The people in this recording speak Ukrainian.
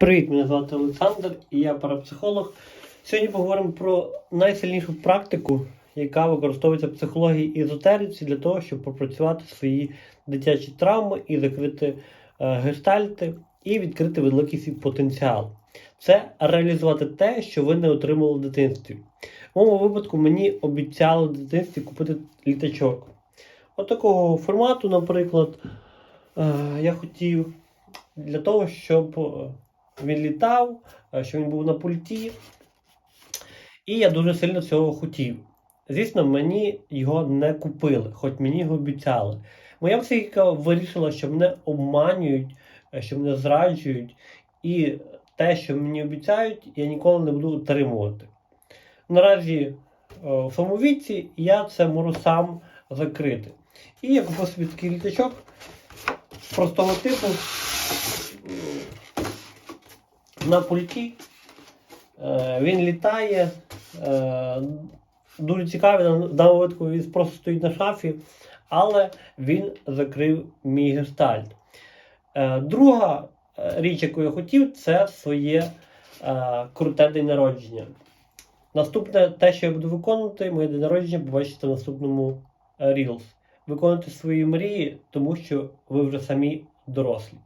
Привіт, мене звати Олександр і я парапсихолог. Сьогодні поговоримо про найсильнішу практику, яка використовується в психології і езотериці для того, щоб пропрацювати свої дитячі травми і закрити е, гештальти і відкрити великий свій потенціал. Це реалізувати те, що ви не отримали в дитинстві. В моєму випадку мені обіцяли в дитинстві купити літачок. От такого формату, наприклад, е, я хотів для того, щоб е, він літав, е, щоб він був на пульті. І я дуже сильно цього хотів. Звісно, мені його не купили, хоч мені його обіцяли. Моя психіка вирішила, що мене обманюють, е, що мене зраджують, і те, що мені обіцяють, я ніколи не буду отримувати. Наразі е, в своєму віці я це можу сам закрити. І я купив собі такий літачок простого типу на пульті. Е, Він літає. е, Дуже цікавий, в даному випадку він просто стоїть на шафі, але він закрив мій гештальт. Е, Друга річ, яку я хотів, це своє круте день народження. Наступне те, що я буду виконувати, моє день народження побачите в наступному Reels. Виконуйте свої мрії, тому що ви вже самі дорослі.